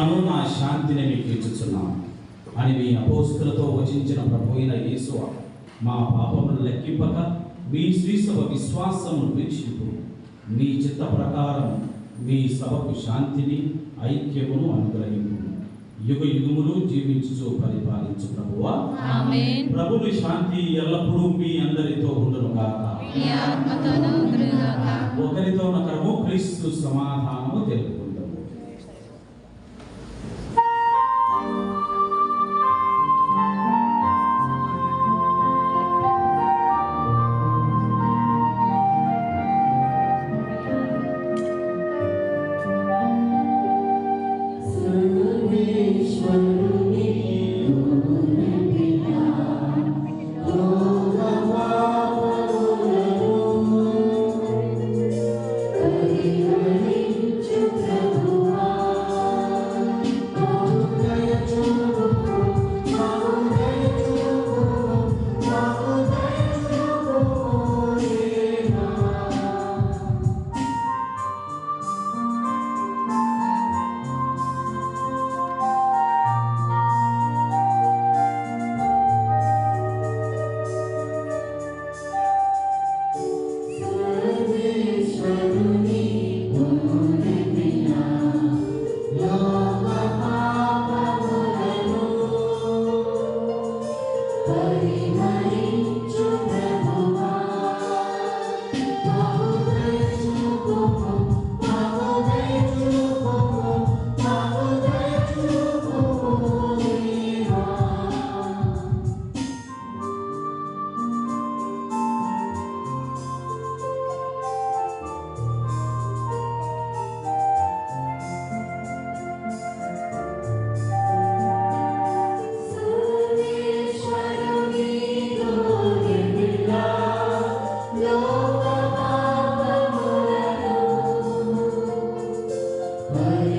ఇచ్చుచున్నాను నా శాంతిని మీకు ఇచ్చుచున్నాను. అని మీ అపోస్తులతో వచించిన ప్రభు అయిన యేసు మా పాపములు లెక్కింపక మీ శ్రీసభ విశ్వాసము వీక్షింపు మీ చిత్త ప్రకారం మీ సభకు శాంతిని ఐక్యమును అనుగ్రహింపు యుగ యుగములు జీవించుచు పరిపాలించు ప్రభువా. ప్రభుని శాంతి ఎల్లప్పుడూ మీ అందరితో ఉండును గాక. ఒకరితో ఒకరము క్రీస్తు సమాధానము తెలుపు Amen. Pai.